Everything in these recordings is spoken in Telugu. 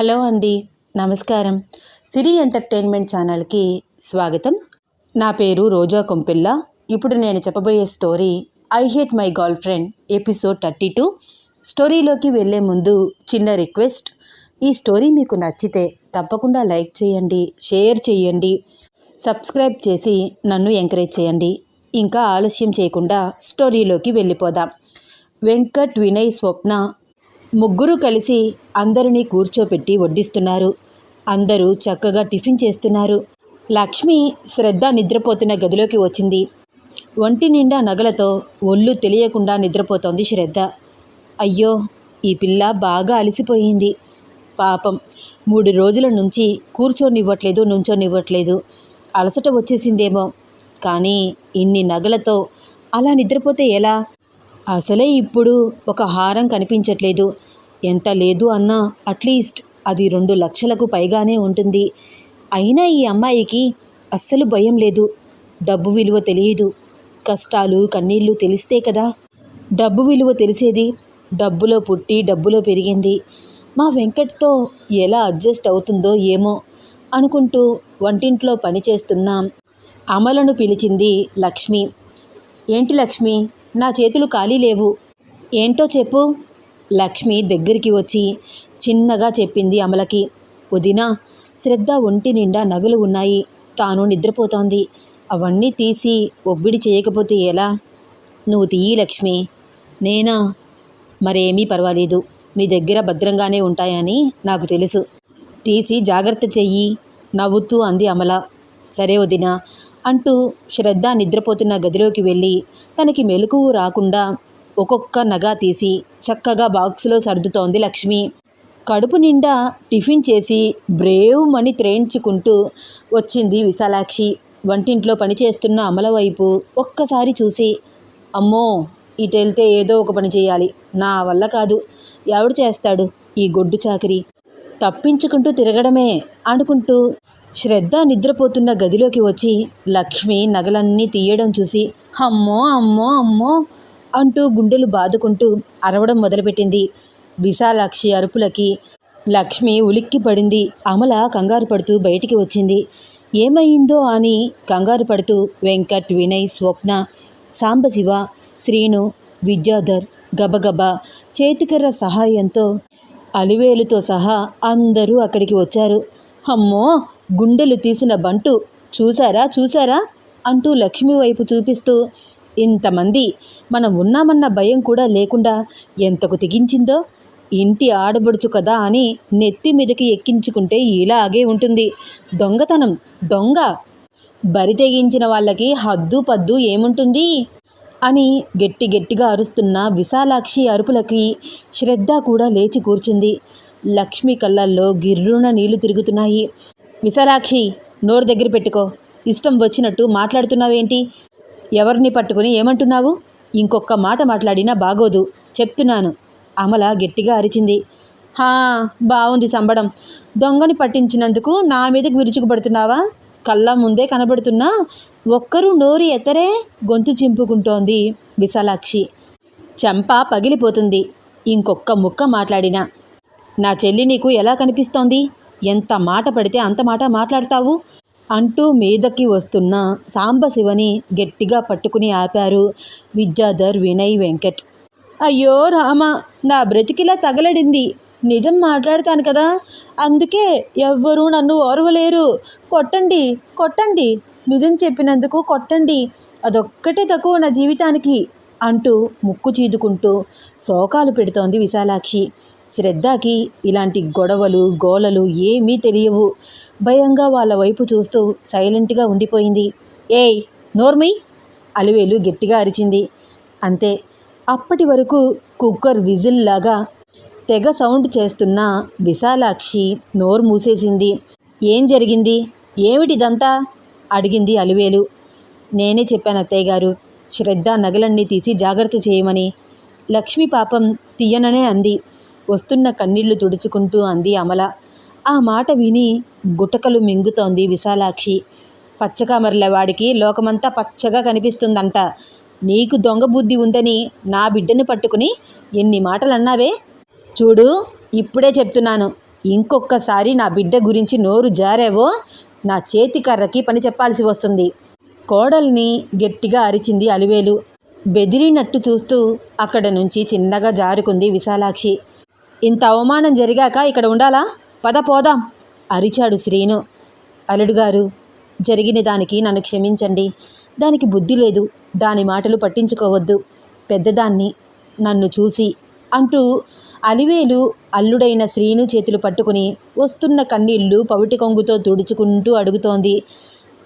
హలో అండి నమస్కారం. సిరి ఎంటర్టైన్మెంట్ ఛానల్కి స్వాగతం. నా పేరు రోజా కొంపిల్ల. ఇప్పుడు నేను చెప్పబోయే story I hate my girlfriend episode thirty two. స్టోరీలోకి వెళ్ళే ముందు చిన్న రిక్వెస్ట్. ఈ స్టోరీ మీకు నచ్చితే తప్పకుండా లైక్ చేయండి షేర్ చేయండి సబ్స్క్రైబ్ చేసి నన్ను ఎంకరేజ్ చేయండి. ఇంకా ఆలస్యం చేయకుండా స్టోరీలోకి వెళ్ళిపోదాం. వెంకట్ వినయ్ స్వప్న ముగ్గురు కలిసి అందరినీ కూర్చోపెట్టి వడ్డిస్తున్నారు. అందరూ చక్కగా టిఫిన్ చేస్తున్నారు. లక్ష్మి శ్రద్ధ నిద్రపోతున్న గదిలోకి వచ్చింది. ఒంటి నిండా నగలతో ఒళ్ళు తెలియకుండా నిద్రపోతోంది శ్రద్ధ. అయ్యో ఈ పిల్ల బాగా అలసిపోయింది. పాపం మూడు రోజుల నుంచి కూర్చోనివ్వట్లేదు నుంచోనివ్వట్లేదు. అలసట వచ్చేసిందేమో. కానీ ఇన్ని నగలతో అలా నిద్రపోతే ఎలా? అసలే ఇప్పుడు ఒక హారం కనిపించట్లేదు. ఎంత లేదు అన్నా అట్లీస్ట్ అది రెండు లక్షలకు పైగానే ఉంటుంది. అయినా ఈ అమ్మాయికి అస్సలు భయం లేదు. డబ్బు విలువ తెలియదు. కష్టాలు కన్నీళ్ళు తెలిస్తే కదా. డబ్బు విలువ తెలిసేది డబ్బులో పుట్టి డబ్బులో పెరిగింది. మా వెంకట్తో ఎలా అడ్జస్ట్ అవుతుందో ఏమో అనుకుంటూ వంటింట్లో పనిచేస్తున్నాం. అమలను పిలిచింది లక్ష్మి. ఏంటి లక్ష్మి? నా చేతులు ఖాళీ లేవు. ఏంటో చెప్పు. లక్ష్మి దగ్గరికి వచ్చి చిన్నగా చెప్పింది అమలకి. వదినా శ్రద్ధ ఒంటి నిండా నగలు ఉన్నాయి. తాను నిద్రపోతోంది. అవన్నీ తీసి ఒబ్బిడి చేయకపోతే ఎలా? నువ్వు తీయి లక్ష్మి. నేనా? మరేమీ పర్వాలేదు. నీ దగ్గర భద్రంగానే ఉంటాయని నాకు తెలుసు. తీసి జాగ్రత్త చెయ్యి. నవ్వుతూ అంది అమల. సరే వదినా అంటూ శ్రద్ధ నిద్రపోతున్న గదిలోకి వెళ్ళి తనకి మెలకువ రాకుండా ఒక్కొక్క నగా తీసి చక్కగా బాక్సులో సర్దుతోంది లక్ష్మి. కడుపు నిండా టిఫిన్ చేసి బ్రేవ్ మని త్రేయించుకుంటూ వచ్చింది విశాలాక్షి. వంటింట్లో పనిచేస్తున్న అమల వైపు ఒక్కసారి చూసి అమ్మో ఇటు వెళ్తే ఏదో ఒక పని చేయాలి. నా వల్ల కాదు. ఎవడు చేస్తాడు ఈ గొడ్డు చాకరీ? తప్పించుకుంటూ తిరగడమే అనుకుంటూ శ్రద్ధ నిద్రపోతున్న గదిలోకి వచ్చి లక్ష్మి నగలన్నీ తీయడం చూసి అమ్మో అమ్మో అమ్మో అంటూ గుండెలు బాదుకుంటూ అరవడం మొదలుపెట్టింది. విశాలాక్షి అరుపులకి లక్ష్మి ఉలిక్కి పడింది అమల కంగారు పడుతూ బయటికి వచ్చింది. ఏమైందో అని కంగారు పడుతూ వెంకట్ వినయ్ స్వప్న సాంబశివ శ్రీను విద్యాధర్ గబగబా చేతికర్ర సహాయంతో అలివేలుతో సహా అందరూ అక్కడికి వచ్చారు. అమ్మో గుండెలు తీసిన బంటు చూశారా చూసారా అంటూ లక్ష్మి వైపు చూపిస్తూ ఇంతమంది మనం ఉన్నామన్న భయం కూడా లేకుండా ఎంతకు తెగించిందో? ఇంటి ఆడబడుచు కదా అని నెత్తి మీదకి ఎక్కించుకుంటే ఇలాగే ఉంటుంది. దొంగతనం దొంగ! బరి తెగించిన వాళ్ళకి హద్దు పద్దు ఏముంటుంది? అని గట్టి గట్టిగా అరుస్తున్న విశాలాక్షి అరుపులకి శ్రద్ధ కూడా లేచి కూర్చుంది. లక్ష్మి కళ్ళల్లో గిర్రున నీళ్ళు తిరుగుతున్నాయి. విశాలాక్షి నోరు దగ్గర పెట్టుకో. ఇష్టం వచ్చినట్టు మాట్లాడుతున్నావేంటి? ఎవరిని పట్టుకుని ఏమంటున్నావు? ఇంకొక మాట మాట్లాడినా బాగోదు. చెప్తున్నాను. అమల గట్టిగా అరిచింది. హా బాగుంది సంబడం. దొంగని పట్టించినందుకు నా మీదకి విరుచుకుపడుతున్నావా? కళ్ళ ముందే కనబడుతున్నా ఒక్కరూ నోరు ఎత్తరే గొంతు చింపుకుంటోంది విశాలాక్షి. చెంప పగిలిపోతుంది. ఇంకొక్క ముక్క మాట్లాడినా. నా చెల్లి నీకు ఎలా కనిపిస్తోంది? ఎంత మాట పడితే అంత మాట మాట్లాడతావు? అంటూ మీదకి వస్తున్న సాంబశివని గట్టిగా పట్టుకుని ఆపారు విద్యాధర్ వినయ్ వెంకట్. అయ్యో రామ నా బ్రతికిలా తగలడింది. నిజం మాట్లాడతాను కదా? అందుకే ఎవ్వరూ నన్ను ఓర్వలేరు. కొట్టండి కొట్టండి. నిజం చెప్పినందుకు కొట్టండి. అదొక్కటే తక్కువ నా జీవితానికి అంటూ ముక్కు చీదుకుంటూ శోకాలు పెడుతోంది విశాలాక్షి. శ్రద్ధకి ఇలాంటి గొడవలు గోలలు ఏమీ తెలియవు. భయంగా వాళ్ళ వైపు చూస్తూ సైలెంట్గా ఉండిపోయింది. ఏయ్ నోర్మై! అలివేలు గట్టిగా అరిచింది. అంతే. అప్పటి వరకు కుక్కర్ విజిల్లాగా తెగ సౌండ్ చేస్తున్న విశాలాక్షి నోరు మూసేసింది. ఏం జరిగింది? ఏమిటిదంతా? అడిగింది అలివేలు. నేనే చెప్పాను అత్తయ్య గారు. శ్రద్ధ నగలన్నీ తీసి జాగ్రత్త చేయమని. లక్ష్మి పాపం తీయననే అంది. వస్తున్న కన్నీళ్ళు తుడుచుకుంటూ అంది అమల. ఆ మాట విని గుటకలు మింగుతోంది విశాలాక్షి. పచ్చకామర్ల వాడికి లోకమంతా పచ్చగా కనిపిస్తుందంట. నీకు దొంగ బుద్ధి ఉందని నా బిడ్డను పట్టుకుని ఎన్ని మాటలు అన్నావే చూడు ఇప్పుడే చెప్తున్నాను. ఇంకొక్కసారి నా బిడ్డ గురించి నోరు జారేవో నా చేతి కర్రకి పని చెప్పాల్సి వస్తుంది. కోడల్ని గట్టిగా అరిచింది అలివేలు. బెదిరినట్టు చూస్తూ అక్కడ నుంచి చిన్నగా జారుకుంది విశాలాక్షి. ఇంత అవమానం జరిగాక ఇక్కడ ఉండాలా? పద పోదాం అరిచాడు శ్రీను. అల్లుడు గారు జరిగిన దానికి నన్ను క్షమించండి. దానికి బుద్ధి లేదు దాని మాటలు పట్టించుకోవద్దు. పెద్దదాన్ని నన్ను చూసి అంటూ అలివేలు అల్లుడైన శ్రీను చేతులు పట్టుకుని వస్తున్న కన్నీళ్ళు పవిటి కొంగుతో తుడుచుకుంటూ అడుగుతోంది.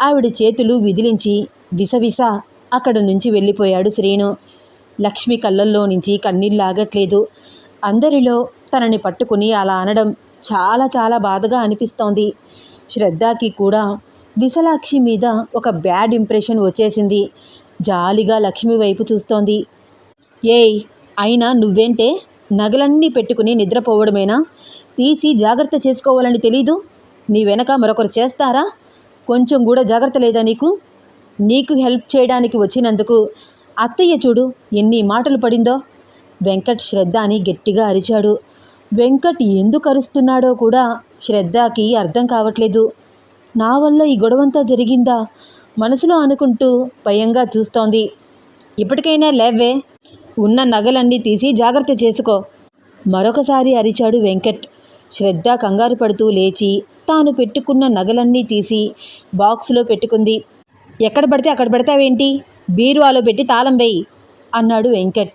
ఆవిడ చేతులు విదిలించి విసవిస అక్కడ నుంచి వెళ్ళిపోయాడు శ్రీను. లక్ష్మి కళ్ళల్లో నుంచి కన్నీళ్ళు ఆగట్లేదు. అందరిలో తనని పట్టుకుని అలా అనడం చాలా చాలా బాధగా అనిపిస్తోంది. శ్రద్ధకి కూడా విశాలాక్షి మీద ఒక బ్యాడ్ ఇంప్రెషన్ వచ్చేసింది. జాలిగా లక్ష్మి వైపు చూస్తోంది. ఏయ్ అయినా నువ్వేంటే? నగలన్నీ పెట్టుకుని నిద్రపోవడమేనా? తీసి జాగ్రత్త చేసుకోవాలని తెలీదు. నీ వెనక మరొకరు చేస్తారా? కొంచెం కూడా జాగ్రత్త లేదా నీకు? నీకు హెల్ప్ చేయడానికి వచ్చినందుకు అత్తయ్య చూడు ఎన్ని మాటలు పడిందో. వెంకట్ శ్రద్ధ అని గట్టిగా అరిచాడు. వెంకట్ ఎందుకు అరుస్తున్నాడో కూడా శ్రద్ధకి అర్థం కావట్లేదు. నా వల్ల ఈ గొడవంతా జరిగిందా? మనసులో అనుకుంటూ భయంగా చూస్తోంది. ఇప్పటికైనా లేవే. ఉన్న నగలన్నీ తీసి జాగ్రత్త చేసుకో. మరొకసారి అరిచాడు వెంకట్. శ్రద్ధ కంగారు పడుతూ లేచి తాను పెట్టుకున్న నగలన్నీ తీసి బాక్స్లో పెట్టుకుంది. ఎక్కడ పడితే అక్కడ పెడతావేంటి? బీరువాలో పెట్టి తాళం వేయి అన్నాడు వెంకట్.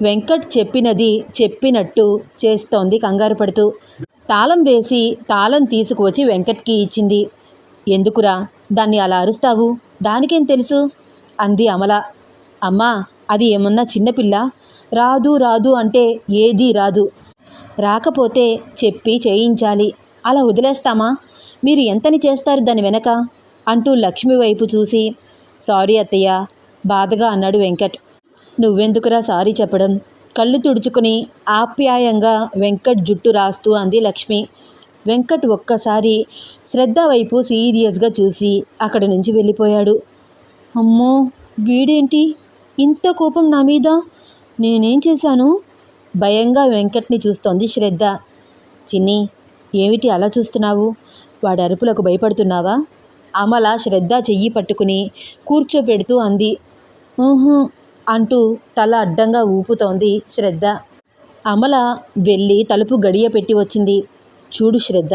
వెంకట్ చెప్పినది చెప్పినట్టు చేస్తోంది కంగారు పడుతూ. తాళం వేసి తాళం తీసుకువచ్చి వెంకట్కి ఇచ్చింది. ఎందుకురా? దాన్ని అలా అరుస్తావు? దానికేం తెలుసు? అంది అమల. అమ్మా అది ఏమన్నా చిన్నపిల్ల రాదు రాదు అంటే ఏదీ రాదు. రాకపోతే చెప్పి చేయించాలి. అలా వదిలేస్తామా? మీరు ఎంతని చేస్తారు దాని వెనక? అంటూ లక్ష్మి వైపు చూసి సారీ అత్తయ్య బాధగా అన్నాడు వెంకట్. నువ్వెందుకురా సారీ చెప్పడం? కళ్ళు తుడుచుకుని ఆప్యాయంగా వెంకట్ జుట్టు రాస్తూ అంది లక్ష్మి. వెంకట్ ఒక్కసారి శ్రద్ధ వైపు సీరియస్గా చూసి అక్కడి నుంచి వెళ్ళిపోయాడు. అమ్మో! వీడేంటి? ఇంత కోపం నా మీద? నేనేం చేశాను? భయంగా వెంకట్ని చూస్తోంది శ్రద్ధ. చిన్ని ఏమిటి అలా చూస్తున్నావు? వాడి అరుపులకు భయపడుతున్నావా? అమల శ్రద్ధ చెయ్యి పట్టుకుని కూర్చోపెడుతూ అంది. ఊహూ! అంటూ తల అడ్డంగా ఊపుతోంది శ్రద్ధ. అమల వెళ్ళి తలుపు గడియ పెట్టి వచ్చింది. చూడు శ్రద్ధ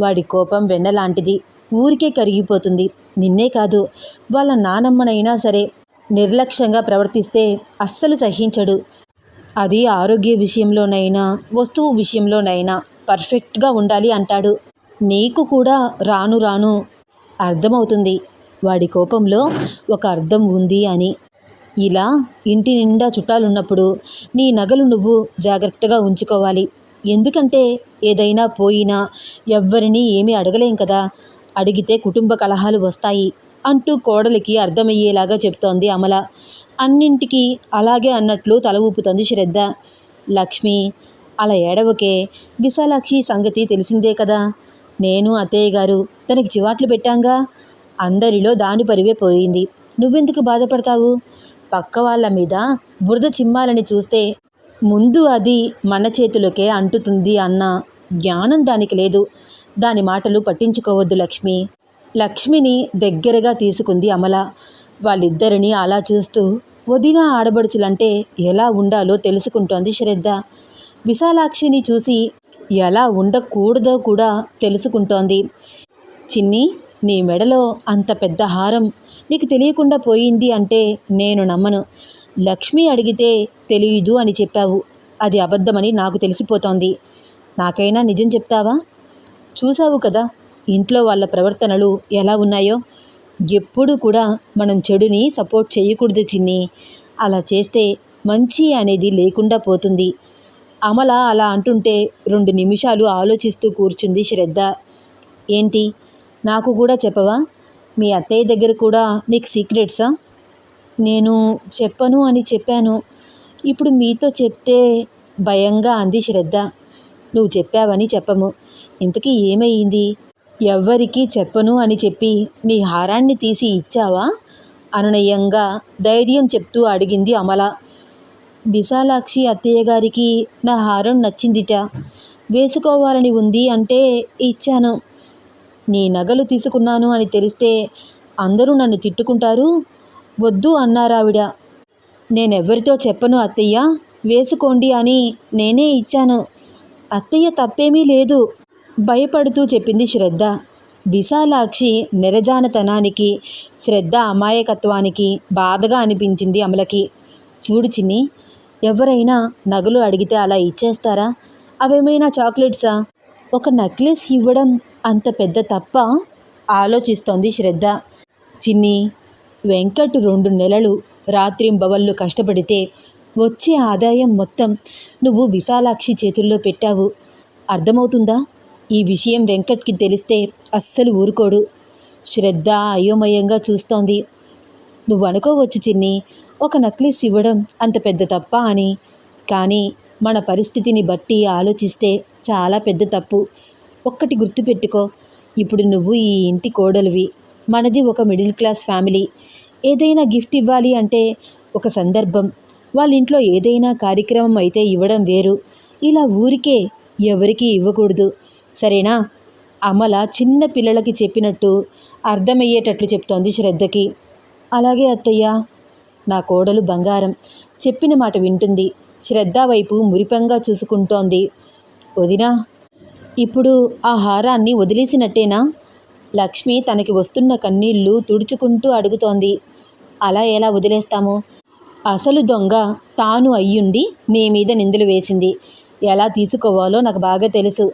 వాడి కోపం వెన్నలాంటిది. ఊరికే కరిగిపోతుంది. నిన్నే కాదు వాళ్ళ నానమ్మనైనా సరే. నిర్లక్ష్యంగా ప్రవర్తిస్తే అస్సలు సహించడు. అది ఆరోగ్య విషయంలోనైనా వస్తువు విషయంలోనైనా పర్ఫెక్ట్గా ఉండాలి అంటాడు. నీకు కూడా రాను రాను అర్థమవుతుంది. వాడి కోపంలో ఒక అర్థం ఉంది అని. ఇలా ఇంటి నిండా చుట్టాలున్నప్పుడు నీ నగలు నువ్వు జాగ్రత్తగా ఉంచుకోవాలి. ఎందుకంటే ఏదైనా పోయినా ఎవ్వరినీ ఏమీ అడగలేం కదా. అడిగితే కుటుంబ కలహాలు వస్తాయి అంటూ కోడలికి అర్థమయ్యేలాగా చెప్తోంది అమల. అన్నింటికీ అలాగే అన్నట్లు తల ఊపుతోంది శ్రద్ధ. లక్ష్మి అలా ఏడవకే విశాలాక్షి సంగతి తెలిసిందే కదా. నేను అత్తయ్య గారు తనకి చివాట్లు పెట్టాంగా. అందరిలో దాని పరివే పోయింది. నువ్వెందుకు బాధపడతావు? పక్క వాళ్ళ మీద బురద చిమ్మాలని చూస్తే ముందు అది మన చేతిలోకే అంటుతుంది అన్న జ్ఞానం దానికి లేదు. దాని మాటలు పట్టించుకోవద్దు లక్ష్మి. లక్ష్మిని దగ్గరగా తీసుకుంది అమల. వాళ్ళిద్దరిని అలా చూస్తూ వదిన ఆడబడుచులంటే ఎలా ఉండాలో తెలుసుకుంటోంది శ్రద్ధ. విశాలాక్షిని చూసి ఎలా ఉండకూడదో కూడా తెలుసుకుంటోంది. చిన్ని నీ మెడలో అంత పెద్ద హారం నీకు తెలియకుండా పోయింది అంటే నేను నమ్మను. లక్ష్మి అడిగితే తెలియదు అని చెప్పావు. అది అబద్ధమని నాకు తెలిసిపోతోంది. నాకైనా నిజం చెప్తావా? చూసావు కదా ఇంట్లో వాళ్ళ ప్రవర్తనలు ఎలా ఉన్నాయో. ఎప్పుడు కూడా మనం చెడుని సపోర్ట్ చేయకూడదు చిన్ని. అలా చేస్తే మంచి అనేది లేకుండా పోతుంది. అమల అలా అంటుంటే రెండు నిమిషాలు ఆలోచిస్తూ కూర్చుంది శ్రద్ధ. ఏంటి? నాకు కూడా చెప్పవా? మీ అత్తయ్య దగ్గర కూడా నీకు సీక్రెట్సా? నేను చెప్పను అని చెప్పాను. ఇప్పుడు మీతో చెప్తే భయంగా అంది శ్రద్ధ. నువ్వు చెప్పావని చెప్పము. ఇంతకీ ఏమయ్యింది? ఎవ్వరికీ చెప్పను అని చెప్పి నీ హారాన్ని తీసి ఇచ్చావా? అనునయంగా ధైర్యం చెప్తూ అడిగింది అమల. విశాలాక్షి అత్తయ్య గారికి నా హారం నచ్చిందిట. వేసుకోవాలని ఉంది అంటే ఇచ్చాను. నీ నగలు తీసుకున్నాను అని తెలిస్తే అందరూ నన్ను తిట్టుకుంటారు? వద్దు అన్నారావిడ నేనెవ్వరితో చెప్పను అత్తయ్య. వేసుకోండి అని నేనే ఇచ్చాను. అత్తయ్య తప్పేమీ లేదు. భయపడుతూ చెప్పింది శ్రద్ధ. విశాలాక్షి నిరజానతనానికి శ్రద్ధ అమాయకత్వానికి బాధగా అనిపించింది అమలకి. చూడు చిన్ని ఎవరైనా నగలు అడిగితే అలా ఇచ్చేస్తారా? అవేమైనా చాక్లెట్సా? ఒక నెక్లెస్ ఇవ్వడం అంత పెద్ద తప్ప ఆలోచిస్తోంది శ్రద్ధ. చిన్ని వెంకట్ రెండు నెలలు రాత్రింబవళ్ళు కష్టపడితే వచ్చే ఆదాయం మొత్తం నువ్వు విశాలాక్షి చేతుల్లో పెట్టావు. అర్థమవుతుందా? ఈ విషయం వెంకట్కి తెలిస్తే అస్సలు ఊరుకోడు. శ్రద్ధ అయోమయంగా చూస్తోంది. నువ్వు అనుకోవచ్చు చిన్ని ఒక నక్లెస్ ఇవ్వడం అంత పెద్ద తప్ప అని. కానీ మన పరిస్థితిని బట్టి ఆలోచిస్తే చాలా పెద్ద తప్పు. ఒక్కటి గుర్తుపెట్టుకో. ఇప్పుడు నువ్వు ఈ ఇంటి కోడలివి. మనది ఒక మిడిల్ క్లాస్ ఫ్యామిలీ. ఏదైనా గిఫ్ట్ ఇవ్వాలి అంటే ఒక సందర్భం. వాళ్ళ ఇంట్లో ఏదైనా కార్యక్రమం అయితే ఇవ్వడం వేరు. ఇలా ఊరికే ఎవరికి ఇవ్వకూడదు. సరేనా? అమల చిన్న పిల్లలకి చెప్పినట్టు అర్థమయ్యేటట్లు చెప్తోంది శ్రద్ధకి. అలాగే అత్తయ్య నా కోడలు బంగారం. చెప్పిన మాట వింటుంది. శ్రద్ధ వైపు మురిపంగా చూసుకుంటోంది. వదినా ఇప్పుడు ఆ హారాన్ని వదిలేసినట్టేనా? లక్ష్మి తనకి వస్తున్న కన్నీళ్ళు తుడుచుకుంటూ అడుగుతోంది. అలా ఎలా వదిలేస్తాము? అసలు దొంగ తాను అయ్యుండి నీ మీద నిందలు వేసింది. ఎలా తీసుకోవాలో నాకు బాగా తెలుసు.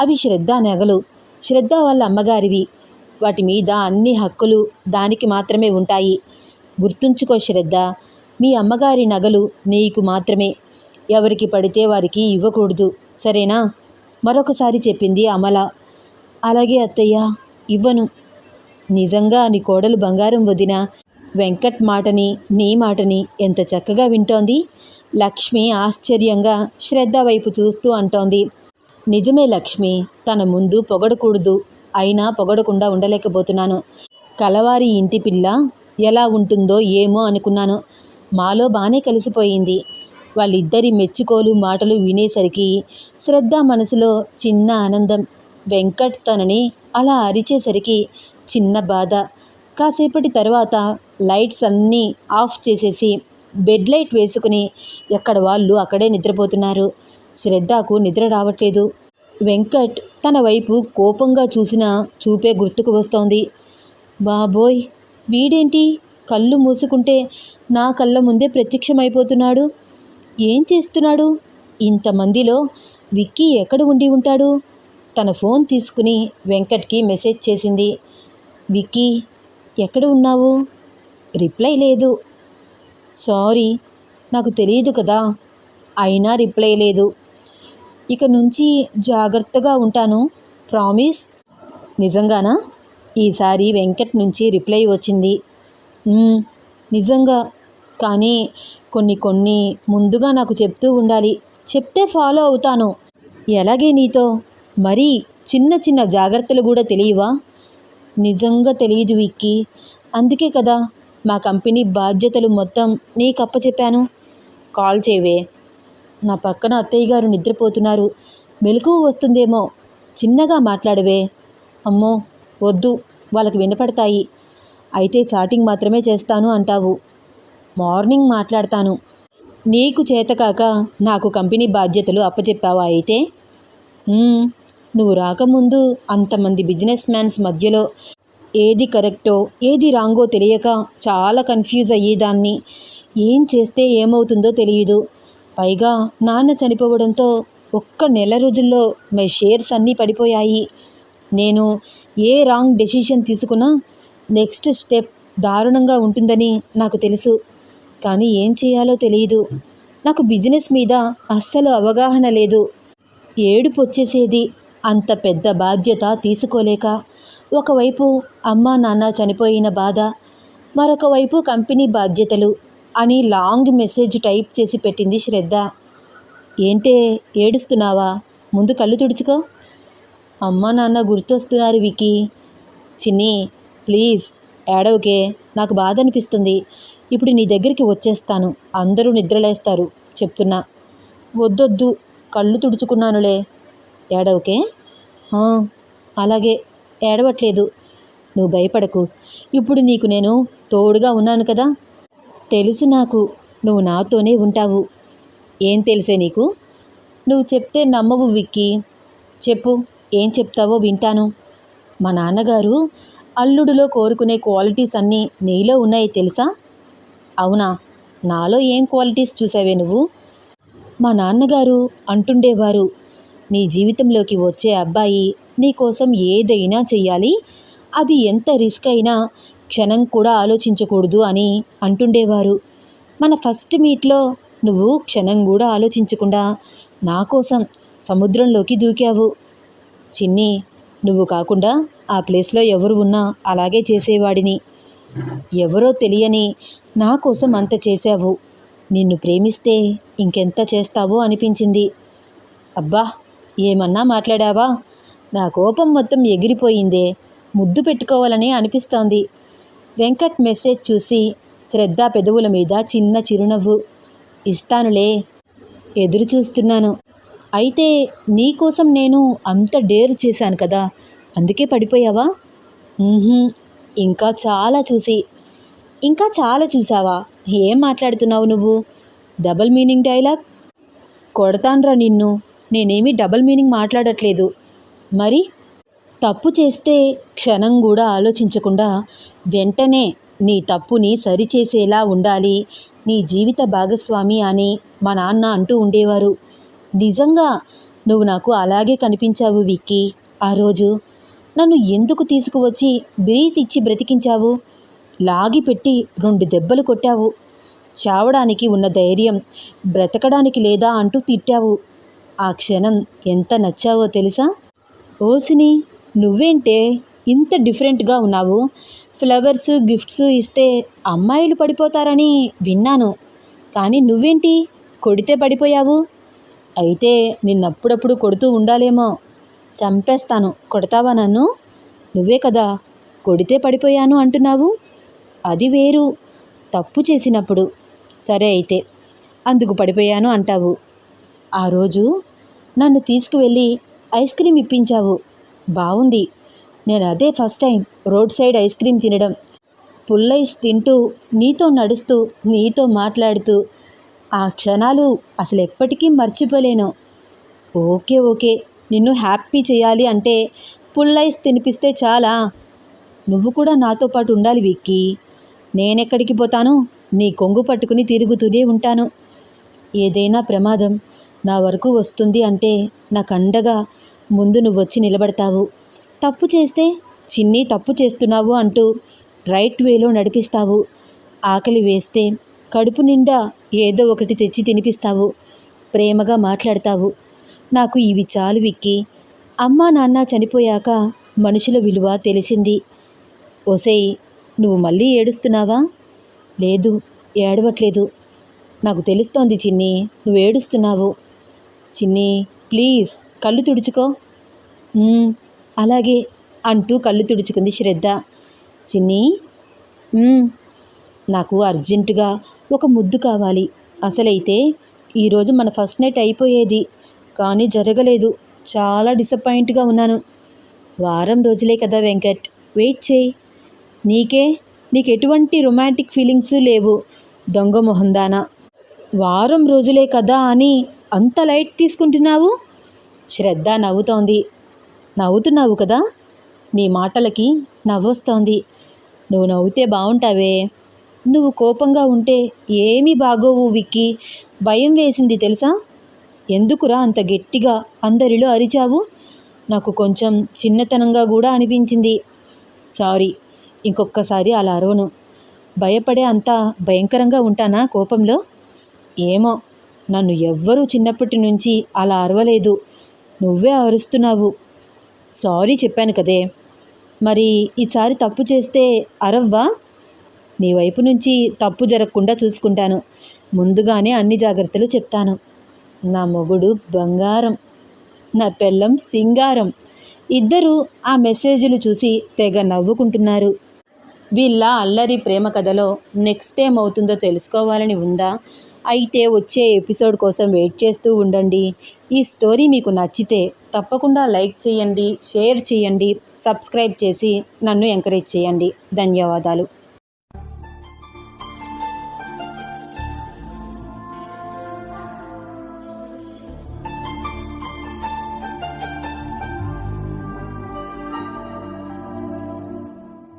అవి శ్రద్ధ నగలు. శ్రద్ధ వాళ్ళ అమ్మగారివి. వాటి మీద అన్ని హక్కులు దానికి మాత్రమే ఉంటాయి. గుర్తుంచుకో శ్రద్ధ. మీ అమ్మగారి నగలు నీకు మాత్రమే. ఎవరికి పడితే వారికి ఇవ్వకూడదు. సరేనా? మరొకసారి చెప్పింది అమల. అలాగే అత్తయ్య ఇవ్వను. నిజంగా నీ కోడలు బంగారం వదిన వెంకట్ మాటని నీ మాటని ఎంత చక్కగా వింటోంది. లక్ష్మి ఆశ్చర్యంగా శ్రద్ధ వైపు చూస్తూ అంటోంది. నిజమే లక్ష్మి తన ముందు పొగడకూడదు. అయినా పొగడకుండా ఉండలేకపోతున్నాను. కలవారి ఇంటి పిల్ల ఎలా ఉంటుందో ఏమో అనుకున్నాను. మాలో బాగానే కలిసిపోయింది. వాళ్ళిద్దరి మెచ్చుకోలు మాటలు వినేసరికి శ్రద్ధ మనసులో చిన్న ఆనందం వెంకట్ తనని అలా అరిచేసరికి చిన్న బాధ. కాసేపటి తర్వాత లైట్స్ అన్నీ ఆఫ్ చేసేసి బెడ్ లైట్ వేసుకుని ఎక్కడ వాళ్ళు అక్కడే నిద్రపోతున్నారు. శ్రద్ధకు నిద్ర రావట్లేదు. వెంకట్ తన వైపు కోపంగా చూసిన చూపే గుర్తుకు వస్తోంది. బాబోయ్ వీడేంటి? కళ్ళు మూసుకుంటే నా కళ్ళ ముందే ప్రత్యక్షమైపోతున్నాడు. ఏం చేస్తున్నాడు? ఇంతమందిలో విక్కీ ఎక్కడ ఉండి ఉంటాడు? తన ఫోన్ తీసుకుని వెంకట్కి మెసేజ్ చేసింది. విక్కీ ఎక్కడ ఉన్నావు? రిప్లై లేదు. సారీ నాకు తెలియదు కదా. అయినా రిప్లై లేదు. ఇక నుంచి జాగ్రత్తగా ఉంటాను. ప్రామిస్. నిజంగానా? ఈసారి వెంకట్ నుంచి రిప్లై వచ్చింది. నిజంగా కానీ కొన్ని కొన్ని ముందుగా నాకు చెప్తూ ఉండాలి. చెప్తే ఫాలో అవుతాను. ఎలాగే నీతో? మరీ చిన్న చిన్న జాగ్రత్తలు కూడా తెలియవా? నిజంగా తెలియదు విక్కీ. అందుకే కదా మా కంపెనీ బాధ్యతలు మొత్తం నీకు అప్పచెప్పాను. కాల్ చేయవే. నా పక్కన అత్తయ్య గారు నిద్రపోతున్నారు. మెలకువ వస్తుందేమో. చిన్నగా మాట్లాడవే. అమ్మో వద్దు. వాళ్ళకి వినపడతాయి. అయితే చాటింగ్ మాత్రమే చేస్తాను అంటావు. మార్నింగ్ మాట్లాడతాను. నీకు చేతకాక నాకు కంపెనీ బాధ్యతలు అప్పచెప్పావా అయితే? నువ్వు రాకముందు అంతమంది బిజినెస్ మ్యాన్స్ మధ్యలో ఏది కరెక్టో ఏది రాంగో తెలియక చాలా కన్ఫ్యూజ్ అయ్యేదాన్ని. ఏం చేస్తే ఏమవుతుందో తెలియదు పైగా నాన్న చనిపోవడంతో ఒక్క నెల రోజుల్లో మై షేర్స్ అన్నీ పడిపోయాయి. నేను ఏ రాంగ్ డెసిషన్ తీసుకున్నా నెక్స్ట్ స్టెప్ దారుణంగా ఉంటుందని నాకు తెలుసు. కానీ ఏం చేయాలో తెలియదు నాకు బిజినెస్ మీద అస్సలు అవగాహన లేదు. ఏడుపు వచ్చేసేది అంత పెద్ద బాధ్యత తీసుకోలేక. ఒకవైపు అమ్మా నాన్న చనిపోయిన బాధ మరొక వైపు కంపెనీ బాధ్యతలు అని లాంగ్ మెసేజ్ టైప్ చేసి పెట్టింది శ్రద్ధ. ఏంటే ఏడుస్తున్నావా? ముందు కళ్ళు తుడుచుకో. అమ్మా నాన్న గుర్తొస్తున్నారు వికీ చిన్ని ప్లీజ్ ఏడవకే. నాకు బాధ అనిపిస్తుంది ఇప్పుడు నీ దగ్గరికి వచ్చేస్తాను. అందరూ నిద్రలేస్తారు. చెప్తున్నా. వద్దొద్దు. కళ్ళు తుడుచుకున్నానులే. ఏడవకే? అలాగే. ఏడవట్లేదు. నువ్వు భయపడకు. ఇప్పుడు నీకు నేను తోడుగా ఉన్నాను కదా? తెలుసు నాకు. నువ్వు నాతోనే ఉంటావు. ఏం తెలిసే నీకు? నువ్వు చెప్తే నమ్మవు విక్కి. చెప్పు. ఏం చెప్తావో వింటాను. మా నాన్నగారు అల్లుడిలో కోరుకునే క్వాలిటీస్ అన్నీ నీలో ఉన్నాయి తెలుసా? అవునా? నాలో ఏం క్వాలిటీస్ చూసావే నువ్వు? మా నాన్నగారు అంటుండేవారు నీ జీవితంలోకి వచ్చే అబ్బాయి నీకోసం ఏదైనా చెయ్యాలి. అది ఎంత రిస్క్ అయినా క్షణం కూడా ఆలోచించకూడదు అని అంటుండేవారు. మన ఫస్ట్ మీట్లో నువ్వు క్షణం కూడా ఆలోచించకుండా నా కోసం సముద్రంలోకి దూకావు. చిన్ని నువ్వు కాకుండా ఆ ప్లేస్లో ఎవరు ఉన్నా అలాగే చేసేవాడిని. ఎవరో తెలియని నా కోసం అంత చేశావు. నిన్ను ప్రేమిస్తే ఇంకెంత చేస్తావో అనిపించింది. అబ్బా ఏమన్నా మాట్లాడావా? నా కోపం మొత్తం ఎగిరిపోయిందే. ముద్దు పెట్టుకోవాలని అనిపిస్తోంది. వెంకట్ మెసేజ్ చూసి శ్రద్ధ పెదవుల మీద చిన్న చిరునవ్వు. ఇస్తానులే ఎదురు చూస్తున్నాను. అయితే నీకోసం నేను అంత డేర్ చేశాను కదా అందుకే పడిపోయావా? ఇంకా చాలా చూసి ఇంకా చాలా చూసావా? ఏం మాట్లాడుతున్నావు నువ్వు? Double meaning dialogue? కొడతాన్రా నిన్ను. నేనేమీ డబల్ మీనింగ్ మాట్లాడట్లేదు. మరి తప్పు చేస్తే క్షణం కూడా ఆలోచించకుండా వెంటనే నీ తప్పుని సరిచేసేలా ఉండాలి. నీ జీవిత భాగస్వామి అని మా నాన్న అంటూ ఉండేవారు. నిజంగా నువ్వు నాకు అలాగే కనిపించావు విక్కీ. ఆ రోజు నన్ను ఎందుకు తీసుకువచ్చి బిరీతిచ్చి ఇచ్చి బ్రతికించావు? లాగిపెట్టి రెండు దెబ్బలు కొట్టావు. చావడానికి ఉన్న ధైర్యం బ్రతకడానికి లేదా అంటూ తిట్టావు. ఆ క్షణం ఎంత నచ్చావో తెలుసా? ఓసిని నువ్వేంటే ఇంత డిఫరెంట్గా ఉన్నావు? ఫ్లవర్స్ గిఫ్ట్స్ ఇస్తే అమ్మాయిలు పడిపోతారని విన్నాను. కానీ నువ్వేంటి? కొడితే పడిపోయావు? అయితే నిన్నప్పుడప్పుడు కొడుతూ ఉండాలేమో. చంపేస్తాను. కొడతావా నన్ను? నువ్వే కదా. కొడితే పడిపోయాను అంటున్నావు? అది వేరు. తప్పు చేసినప్పుడు. సరే అయితే. అందుకు పడిపోయాను అంటావు. ఆ రోజు నన్ను తీసుకువెళ్ళి ఐస్ క్రీమ్ ఇప్పించావు. బాగుంది నేను అదే first time road side ice cream తినడం. పుల్లైస్ తింటూ నీతో నడుస్తూ నీతో మాట్లాడుతూ ఆ క్షణాలు అసలు ఎప్పటికీ మర్చిపోలేను. Okay okay. నిన్ను హ్యాపీ చేయాలి అంటే పుల్లైస్ తినిపిస్తే చాలా. నువ్వు కూడా నాతో పాటు ఉండాలి విక్కీ. నేనెక్కడికి పోతాను నీ కొంగు పట్టుకుని తిరుగుతూనే ఉంటాను. ఏదైనా ప్రమాదం నా వరకు వస్తుంది అంటే నాకు అండగా ముందు నువ్వు వచ్చి నిలబడతావు. తప్పు చేస్తే చిన్ని తప్పు చేస్తున్నావు అంటూ రైట్ వేలో నడిపిస్తావు. ఆకలి వేస్తే కడుపు నిండా ఏదో ఒకటి తెచ్చి తినిపిస్తావు. ప్రేమగా మాట్లాడతావు. నాకు ఇవి చాలు విక్కి. అమ్మా నాన్న చనిపోయాక మనుషుల విలువ తెలిసింది. ఒసేయ్ నువ్వు మళ్ళీ ఏడుస్తున్నావా? లేదు ఏడవట్లేదు. నాకు తెలుస్తోంది చిన్ని నువ్వు ఏడుస్తున్నావు. చిన్ని ప్లీజ్ కళ్ళు తుడుచుకో. అలాగే అంటూ కళ్ళు తుడుచుకుంది శ్రద్ధ. చిన్ని? నాకు అర్జెంటుగా ఒక ముద్దు కావాలి. అసలైతే ఈరోజు మన ఫస్ట్ నైట్ అయిపోయేది. కానీ జరగలేదు. చాలా డిసప్పాయింట్గా ఉన్నాను. వారం రోజులే కదా వెంకట్. వెయిట్ చేయి. నీకే నీకు ఎటువంటి రొమాంటిక్ ఫీలింగ్స్ లేవు దొంగ మొహందానా? వారం రోజులే కదా అని అంత లైట్ తీసుకుంటున్నావు? శ్రద్ధ నవ్వుతోంది. నవ్వుతున్నావు కదా? నీ మాటలకి నవ్వొస్తోంది. నువ్వు నవ్వుతే బాగుంటావే నువ్వు కోపంగా ఉంటే ఏమీ బాగోవు విక్కి. భయం వేసింది తెలుసా? ఎందుకురా అంత గట్టిగా అందరిలో అరిచావు? నాకు కొంచెం చిన్నతనంగా కూడా అనిపించింది. సారీ ఇంకొక్కసారి అలా అరవను. భయపడే అంత భయంకరంగా ఉంటానా కోపంలో? ఏమో నన్ను ఎవ్వరూ చిన్నప్పటి నుంచి అలా అరవలేదు. నువ్వే అరుస్తున్నావు. సారీ చెప్పాను కదే. మరి ఈసారి తప్పు చేస్తే అరవ్వా? నీ వైపు నుంచి తప్పు జరగకుండా చూసుకుంటాను. ముందుగానే అన్ని జాగ్రత్తలు చెప్తాను. నా మొగుడు బంగారం నా పెళ్ళం సింగారం. ఇద్దరూ ఆ మెసేజ్లు చూసి తెగ నవ్వుకుంటున్నారు. వీళ్ళ అల్లరి ప్రేమ కథలో నెక్స్ట్ టైం అవుతుందో తెలుసుకోవాలని ఉందా? అయితే వచ్చే ఎపిసోడ్ కోసం వెయిట్ చేస్తూ ఉండండి. ఈ స్టోరీ మీకు నచ్చితే తప్పకుండా లైక్ చేయండి షేర్ చేయండి సబ్స్క్రైబ్ చేసి నన్ను ఎంకరేజ్ చేయండి. ధన్యవాదాలు.